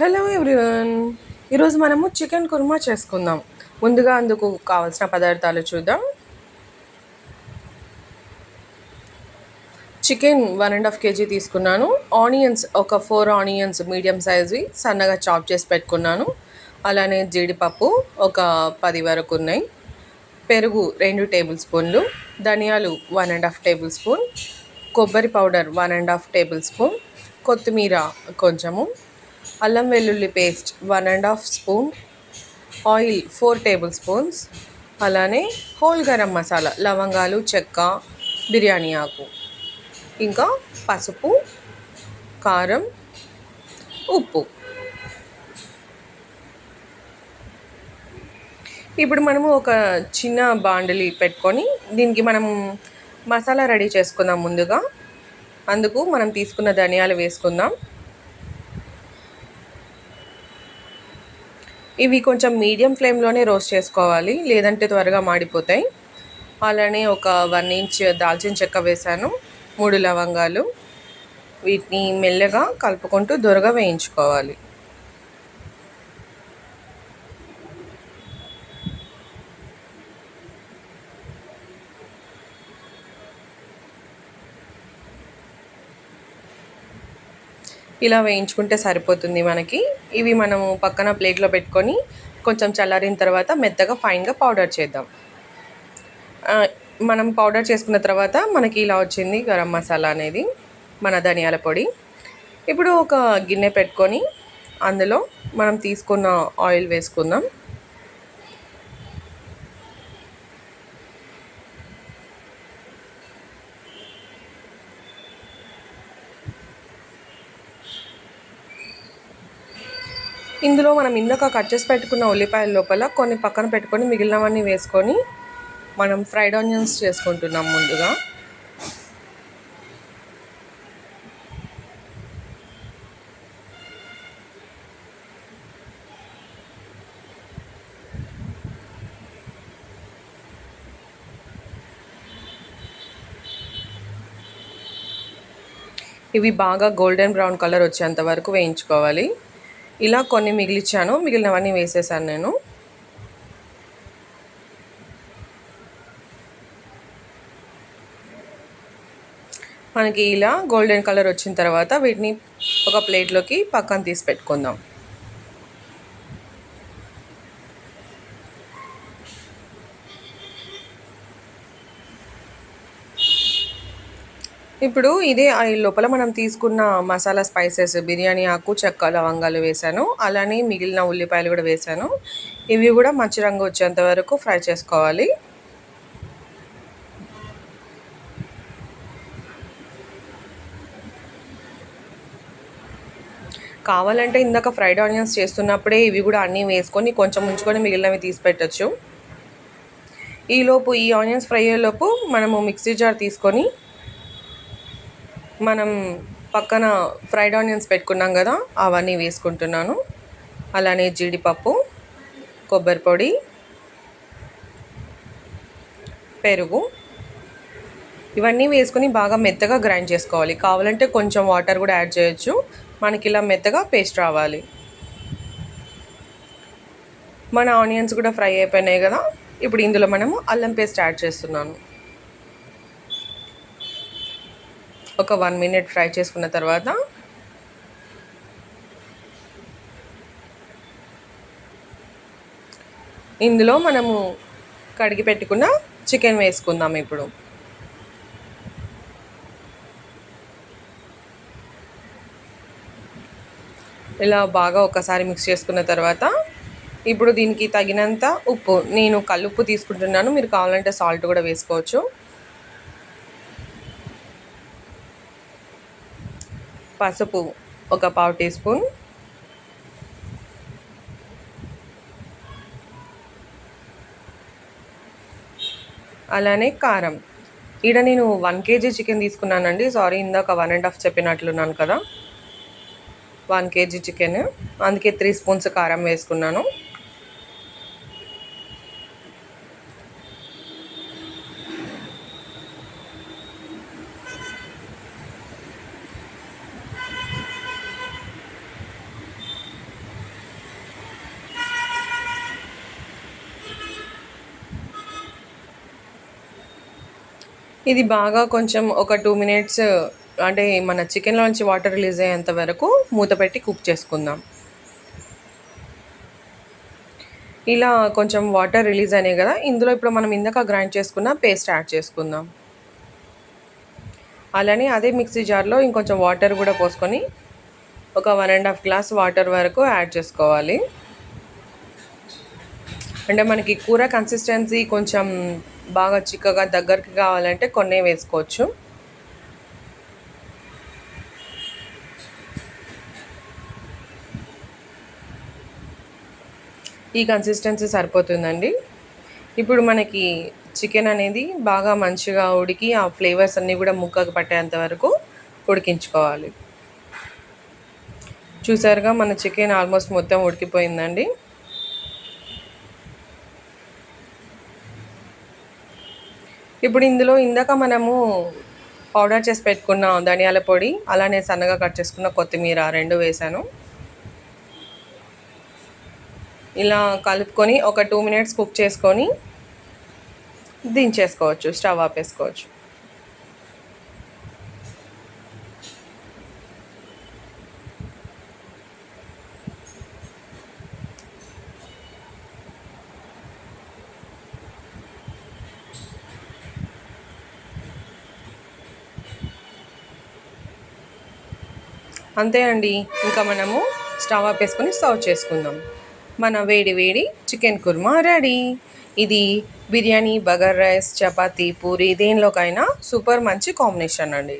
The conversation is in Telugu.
Hello everyone. ఈరోజు మనము చికెన్ కుర్మా చేసుకుందాం. ముందుగా అందుకు కావాల్సిన పదార్థాలు చూద్దాం. Chicken one and half kg తీసుకున్నాను. ఆనియన్స్ ఒక ఫోర్ ఆనియన్స్ మీడియం సైజ్వి సన్నగా చాప్ చేసి పెట్టుకున్నాను. అలానే జీడిపప్పు ఒక పది వరకు ఉన్నాయి. పెరుగు రెండు టేబుల్ స్పూన్లు. ధనియాలు one and half table spoon. కొబ్బరి powder one and half table spoon. కొత్తిమీర కొంచెము. అల్లం వెల్లుల్లి paste one and half spoon oil four table spoons అలానే హోల్ గరం మసాలా లవంగాలు చెక్క బిర్యానీ ఆకు. ఇంకా పసుపు కారం ఉప్పు. ఇప్పుడు మనము ఒక చిన్న బాండలి పెట్టుకొని దీనికి మనం మసాలా రెడీ చేసుకుందాం ముందుగా. అందుకు మనం తీసుకున్న ధనియాలు వేసుకుందాం. ఇవి కొంచెం మీడియం ఫ్లేమ్లోనే రోస్ట్ చేసుకోవాలి. లేదంటే త్వరగా మాడిపోతాయి. అలానే ఒక వన్ ఇంచ్ దాల్చిన చెక్క వేసాను. మూడు లవంగాలు. వీటిని మెల్లగా కలుపుకుంటూ దొరగా వేయించుకోవాలి. ఇలా వేయించుకుంటే సరిపోతుంది మనకి. ఇవి మనము పక్కన ప్లేట్లో పెట్టుకొని కొంచెం చల్లారిన తర్వాత మెత్తగా ఫైన్గా పౌడర్ చేద్దాం. మనం పౌడర్ చేసుకున్న తర్వాత మనకి ఇలా వచ్చింది గరం మసాలా అనేది మన ధనియాల పొడి. ఇప్పుడు ఒక గిన్నె పెట్టుకొని అందులో మనం తీసుకున్న ఆయిల్ వేసుకుందాం. ఇందులో మనం ఇందాక కట్ చేసి పెట్టుకున్న ఉల్లిపాయల లోపల కొన్ని పక్కన పెట్టుకొని మిగిలినవన్నీ వేసుకొని మనం ఫ్రైడ్ ఆనియన్స్ చేసుకుంటున్నాం ముందుగా. ఇవి బాగా గోల్డెన్ బ్రౌన్ కలర్ వచ్చేంత వరకు వేయించుకోవాలి. ఇలా కొన్ని మిగిలిచ్చాను మిగిలినవన్నీ వేసేసాను నేను. మనకి ఇలా గోల్డెన్ కలర్ వచ్చిన తర్వాత వీటిని ఒక ప్లేట్లోకి పక్కన తీసి పెట్టుకుందాం. ఇప్పుడు ఇదే ఆయిల్ లోపల మనం తీసుకున్న మసాలా స్పైసెస్ బిర్యానీ ఆకు చెక్క లవంగాలు వేసాను అలానే మిగిలిన ఉల్లిపాయలు కూడా వేసాను ఇవి కూడా మంచి రంగు వచ్చేంత వరకు ఫ్రై చేసుకోవాలి. కావాలంటే ఇందాక ఫ్రైడ్ ఆనియన్స్ చేస్తున్నప్పుడే ఇవి కూడా అన్నీ వేసుకొని కొంచెం ఉంచుకొని మిగిలినవి తీసి పెట్టచ్చు. ఈలోపు ఈ ఆనియన్స్ ఫ్రై అయ్యేలోపు మనము మిక్సీ జార్ తీసుకొని మనం పక్కన ఫ్రైడ్ ఆనియన్స్ పెట్టుకున్నాం కదా అవన్నీ వేసుకుంటున్నాను. అలానే జీడిపప్పు కొబ్బరి పొడి పెరుగు. ఇవన్నీ వేసుకుని బాగా మెత్తగా గ్రైండ్ చేసుకోవాలి. కావాలంటే కొంచెం వాటర్ కూడా యాడ్ చేయొచ్చు. మనకి ఇలా మెత్తగా పేస్ట్ రావాలి. మన ఆనియన్స్ కూడా ఫ్రై అయిపోయినాయి కదా ఇప్పుడు ఇందులో మనము అల్లం పేస్ట్ యాడ్ చేస్తున్నాను. ఒక వన్ మినిట్ ఫ్రై చేసుకున్న తర్వాత ఇందులో మనము కడిగి పెట్టుకున్న చికెన్ వేసుకుందాం ఇప్పుడు. ఇలా బాగా ఒకసారి మిక్స్ చేసుకున్న తర్వాత ఇప్పుడు దీనికి తగినంత ఉప్పు నేను కల్లుప్పు తీసుకుంటున్నాను మీరు కావాలంటే సాల్ట్ కూడా వేసుకోవచ్చు. పసుపు ఒక పావు టీ స్పూన్. అలానే కారం. ఈడ నేను వన్ కేజీ చికెన్ తీసుకున్నానండి. సారీ ఇందాక వన్ అండ్ హాఫ్ చెప్పినట్లున్నాను కదా. One kg chicken. అందుకే త్రీ స్పూన్స్ కారం వేసుకున్నాను. ఇది బాగా కొంచెం ఒక టూ మినిట్స్ అంటే మన చికెన్లో నుంచి వాటర్ రిలీజ్ అయ్యేంత వరకు మూత పెట్టి కుక్ చేసుకుందాం. ఇలా కొంచెం వాటర్ రిలీజ్ అయినాయి కదా ఇందులో ఇప్పుడు మనం ఇందాక గ్రైండ్ చేసుకున్న పేస్ట్ యాడ్ చేసుకుందాం. అలానే అదే మిక్సీ జార్లో ఇంకొంచెం వాటర్ కూడా పోసుకొని ఒక one and half glass water వరకు యాడ్ చేసుకోవాలి. అంటే మనకి కూర కన్సిస్టెన్సీ కొంచెం బాగా చిక్కగా దగ్గరికి కావాలంటే కొన్ని వేసుకోవచ్చు. ఈ కన్సిస్టెన్సీ సరిపోతుందండి. ఇప్పుడు మనకి చికెన్ అనేది బాగా మంచిగా ఉడికి ఆ ఫ్లేవర్స్ అన్నీ కూడా ముక్కకు పట్టేంత వరకు ఉడికించుకోవాలి. చూసారుగా మన చికెన్ ఆల్మోస్ట్ మొత్తం ఉడికిపోయిందండి. ఇప్పుడు ఇందులో ఇందాక మనము పౌడర్ చేసి పెట్టుకున్న ధనియాల పొడి అలానే సన్నగా కట్ చేసుకున్న కొత్తిమీర రెండు వేసాను. ఇలా కలుపుకొని ఒక టూ మినిట్స్ కుక్ చేసుకొని దించేసుకోవచ్చు స్టవ్ ఆపేసుకోవచ్చు. అంతే అండి. ఇంకా మనము స్టవ్ ఆపేసుకొని సర్వ్ చేసుకుందాం. మన వేడి వేడి చికెన్ కుర్మా రెడీ. ఇది బిర్యానీ బగర్ రైస్ చపాతీ పూరి దేనిలోకైనా సూపర్ మంచి కాంబినేషన్ అండి.